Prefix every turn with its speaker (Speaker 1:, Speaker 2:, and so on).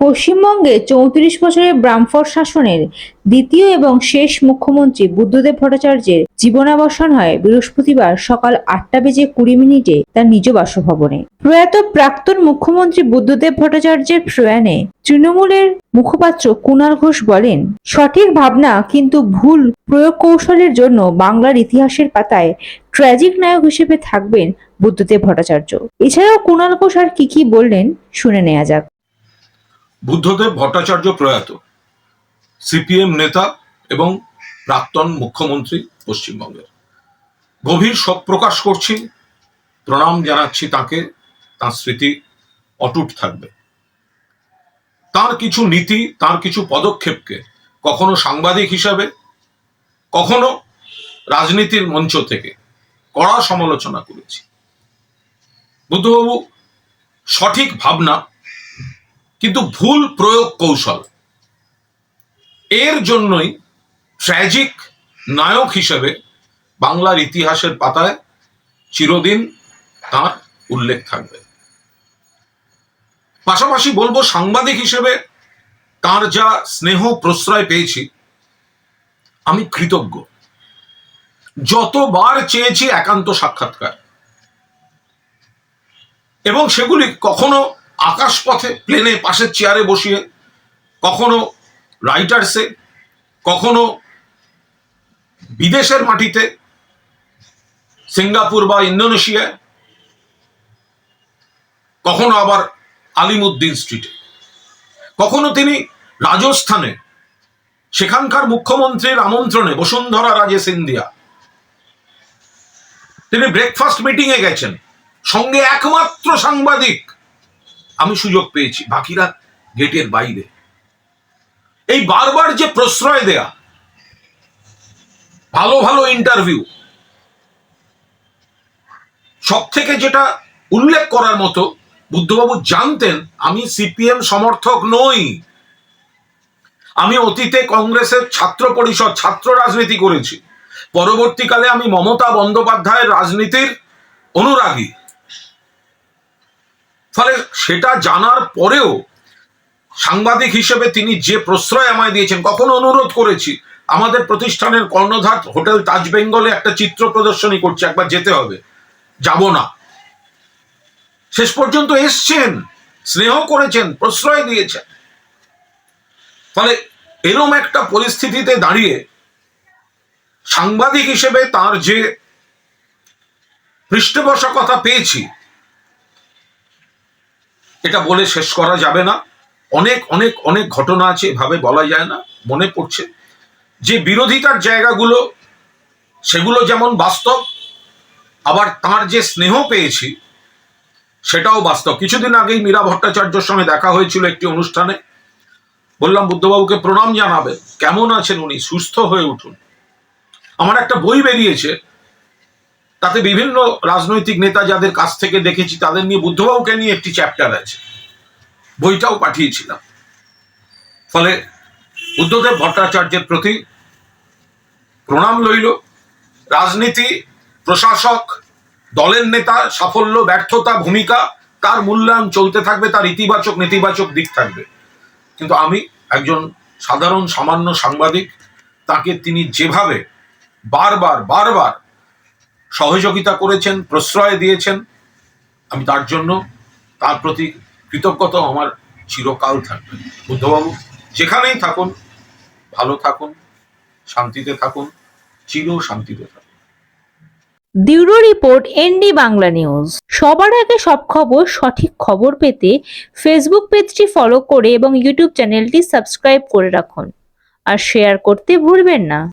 Speaker 1: পশ্চিমবঙ্গে চৌত্রিশ বছরের ব্রামফট শাসনের দ্বিতীয় এবং শেষ মুখ্যমন্ত্রী বুদ্ধদেব ভট্টাচার্যের জীবনাবসান হয় বৃহস্পতিবার সকাল আটটা বেজে কুড়ি মিনিটে তার নিজ বাসভবনে। প্রয়াত প্রাক্তন মুখ্যমন্ত্রী বুদ্ধদেব ভট্টাচার্যের প্রয়াণে তৃণমূলের মুখপাত্র কুণাল ঘোষ বলেন, সঠিক ভাবনা কিন্তু ভুল প্রয়োগ কৌশলের জন্য বাংলার ইতিহাসের পাতায় ট্র্যাজিক নায়ক হিসেবে থাকবেন বুদ্ধদেব ভট্টাচার্য। এছাড়াও কুণাল ঘোষ আর কি কি বললেন শুনে নেওয়া যাক।
Speaker 2: বুদ্ধদেব ভট্টাচার্য প্রয়াত, সিপিএম নেতা এবং প্রাক্তন মুখ্যমন্ত্রী পশ্চিমবঙ্গের। গভীর শোক প্রকাশ করছি, প্রণাম জানাচ্ছি তাকে, তার স্মৃতি অটুট থাকবে। তার কিছু নীতি, তার কিছু পদক্ষেপকে কখনো সাংবাদিক হিসাবে, কখনো রাজনীতির মঞ্চ থেকে কড়া সমালোচনা করেছি। বুদ্ধবাবু, সঠিক ভাবনা কিন্তু ভুল প্রয়োগ কৌশল। এর জন্যই ট্র্যাজিক নায়ক হিসেবে বাংলার ইতিহাসের পাতায় চিরদিন তার উল্লেখ থাকবে। পাশাপাশি বলব সাংবাদিক হিসেবে তার যা স্নেহ প্রশ্রয় পেয়েছি, আমি কৃতজ্ঞ। যতবার চেয়েছি একান্ত সাক্ষাৎকার। এবং সেগুলি কখনো আকাশপথে প্লেনে পাশের চেয়ারে বসিয়ে, কখনো রাইটার্সে কখনো বিদেশের মাটিতে, সিঙ্গাপুর বা ইন্দোনেশিয়ায়, কখনো আবার আলিমুদ্দিন স্ট্রিটে কখনো তিনি রাজস্থানে, সেখানকার মুখ্যমন্ত্রীর আমন্ত্রণে বসুন্ধরা রাজে সিন্ধিয়া। তিনি ব্রেকফাস্ট মিটিংয়ে গেছেন। সঙ্গে একমাত্র সাংবাদিক আমি সুযোগ পেয়েছি। বাকিরা গেটের বাইরে। এই বারবার যে প্রশ্রয় দেয়া, ভালো ভালো ইন্টারভিউ সব থেকে যেটা উল্লেখ করার মতো, বুদ্ধবাবু জানতেন, আমি সিপিএম সমর্থক নই। আমি অতীতে কংগ্রেসের ছাত্র পরিষদ, ছাত্র রাজনীতি করেছি। পরবর্তীকালে আমি মমতা বন্দ্যোপাধ্যায়ের রাজনীতির অনুরাগী। ফলে সেটা জানার পরেও সাংবাদিক হিসেবে তিনি যে প্রশ্রয় আমায় দিয়েছেন, কখনো অনুরোধ করেছি, আমাদের প্রতিষ্ঠানের কর্ণধার হোটেল তাজ বেঙ্গলে একটা চিত্র প্রদর্শনী করছে, একবার যেতে হবে, যাব না। শেষ পর্যন্ত এসছেন, স্নেহ করেছেন, প্রশ্রয় দিয়েছেন। ফলে এরম একটা পরিস্থিতিতে দাঁড়িয়ে সাংবাদিক হিসেবে তার যে পৃষ্ঠপোষকতা পেয়েছি এটা বলে শেষ করা যাবে না। অনেক অনেক অনেক ঘটনা আছে, এভাবে বলা যায় না, মনে পড়ছে। যে বিরোধিতার জায়গাগুলো, সেগুলো যেমন বাস্তব, আবার তার যে স্নেহ পেয়েছি, সেটাও বাস্তব। কিছুদিন আগেই মীরা ভট্টাচার্যর সঙ্গে দেখা হয়েছিল একটি অনুষ্ঠানে। বললাম, বুদ্ধবাবুকে প্রণাম জানাবে কেমন আছেন উনি? সুস্থ হয়ে উঠুন। আমার একটা বই বেরিয়েছে তাতে বিভিন্ন রাজনৈতিক নেতা যাদের কাছ থেকে দেখেছি, তাদের নিয়ে বুদ্ধবাবুকে নিয়ে একটি চ্যাপ্টার আছে। বইটাও পাঠিয়েছিলাম। ফলে বুদ্ধদেব ভট্টাচার্যের প্রতি প্রণাম লইল রাজনীতি, প্রশাসক, দলের নেতা, সাফল্য, ব্যর্থতা, ভূমিকা, তার মূল্যায়ন চলতে থাকবে, তার ইতিবাচক, নেতিবাচক দিক থাকবে। কিন্তু আমি একজন সাধারণ, সামান্য সাংবাদিক, তাকে তিনি যেভাবে বারবার বারবার সহযোগিতা করেছেন, প্রশ্রয় দিয়েছেন। আমি তার জন্য, তার প্রতি কৃতজ্ঞতা আমার চিরকাল থাকবে। বুদ্ধবাবু, যেখানেই থাকুন, ভালো থাকুন, শান্তিতে থাকুন, চির শান্তিতে থাকুন।
Speaker 1: Bureau report, ND Bangla news. সবার আগে সব খবর, সঠিক খবর পেতে ফেসবুক পেজটি ফলো করে এবং ইউটিউব চ্যানেলটি সাবস্ক্রাইব করে রাখুন। আর শেয়ার করতে ভুলবেন না।